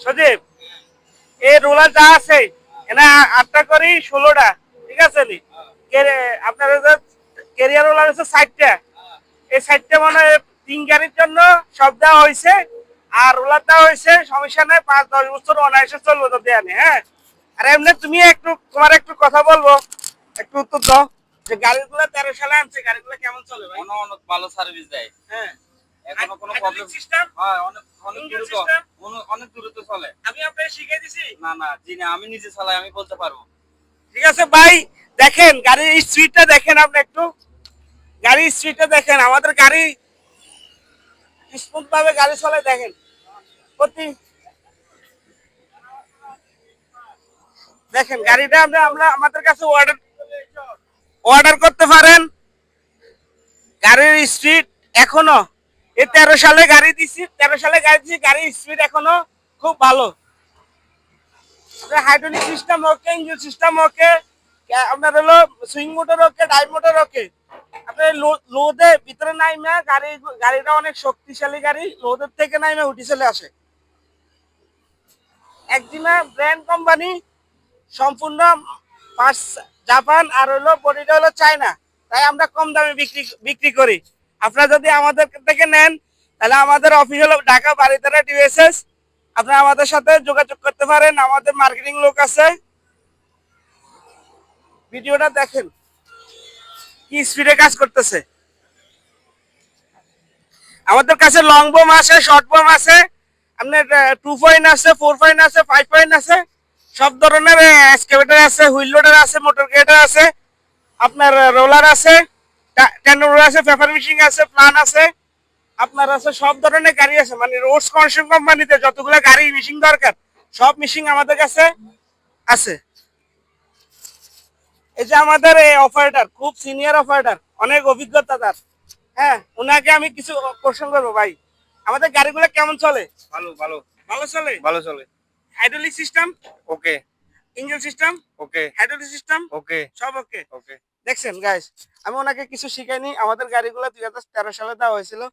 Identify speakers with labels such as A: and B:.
A: সজীব এই রোলার যা আছে এনা আটটা করি ষোলোটা ঠিক আছে নি? আপনার কেরিয়ার রোলার হচ্ছে ষাটটা। এই ষাটটা মানে তিন গাড়ির জন্য সব দেওয়া হয়েছে আর রোলার দেওয়া হয়েছে সমস্যা নাই পাঁচ দশ বছর অনায়াসে চলবে তো দেয়া নেই হ্যাঁ? আর এমনি তুমি একটু তোমার একটু কথা বলব একটু উত্তর দাও যে গাড়িগুলো তেরো সালে আনছে গাড়িগুলো কেমন চলে ভাই?
B: অনেক অনেক ভালো সার্ভিস দেয়।
A: হ্যাঁ।
B: এখনও কোনো
A: Hydraulic
B: প্রবলেম
A: system?
B: হ্যাঁ অনেক অনেক দ্রুত অনেক- অনেক দ্রুত চলে।
A: আমি আপনাকে শিখিয়ে দিছি।
B: না না জি না আমি নিজে চালাই আমি বলতে পারব।
A: ঠিক আছে ভাই দেখেন গাড়ির স্পিডটা দেখেন আপনি একটু। গাড়ির স্পিডটা দেখেন আমাদের গাড়ি স্মুথ ভাবে গাড়ি চলে দেখেন। প্রতি দেখেন গাড়িটা আমরা আমাদের কাছে অর্ডার অর্ডার করতে পারেন। গাড়ির স্পিড এখনও এই তেরো সালে গাড়ি দিছি, তেরো সালে গাড়ি দিছি, গাড়ির স্পিড এখনও খুব ভালো। Hydraulic system okay engine system okay আপনার হলো swing motor okay drive motor okay আপনার লোদে ভিতরে নাইমে গাড়ি, গাড়িটা অনেক শক্তিশালী গাড়ি লোদের থেকে নাইমে উঠে চলে আসে। একদিনে ব্র্যান্ড কোম্পানি সম্পূর্ণ পার্টস জাপান আর হলো বডিটা হলো চায়না তাই আমরা কম দামে বিক্রি বিক্রি করি। আপনারা যদি আমাদের থেকে নেন, তাহলে আমাদের অফিস হলো ঢাকা বাড়িতারা ডিএসএস আপনারা আমাদের সাথে যোগাযোগ করতে পারেন, আমাদের মার্কেটিং লোক আছে। ভিডিওটা দেখেন, কি স্পিডে কাজ করতেছে। আমাদের কাছে লং বোম আছে শর্ট বোম আছে, আপনার টু পয়েন্ট আছে ফোর পয়েন্ট আছে ফাইভ পয়েন্ট আছে, সব ধরনের এক্সকেভেটর আছে হুইল লোডার আছে মোটর গ্রেডার আছে, আপনার রোলার আছে। টেন রোলার আছে? পেপার মেশিন আছে প্লান আছে আপনার আছে সব ধরনের গাড়ি আছে। মানে রোডস কনস্ট্রাকশন কোম্পানিতে যতগুলো গাড়ি মেশিন দরকার সব মেশিন আমাদের কাছে আছে। এই যে আমাদের এই অপারেটর খুব সিনিয়র অপারেটর অনেক অভিজ্ঞতা তার। হ্যাঁ ওনাকে আমি কিছু কোশ্চেন করব ভাই। আমাদের গাড়িগুলো কেমন চলে?
B: ভালো ভালো।
A: ভালো চলে?
B: ভালো চলে।
A: Hydraulic system
B: okay
A: engine system
B: okay
A: hydraulic system
B: okay
A: সব ওকে
B: ওকে
A: দেখছেন গাইস আমি ওনাকে কিছু শিখাইনি। আমাদের গাড়িগুলো দুই হাজার তেরো সালে দেওয়া হয়েছিল।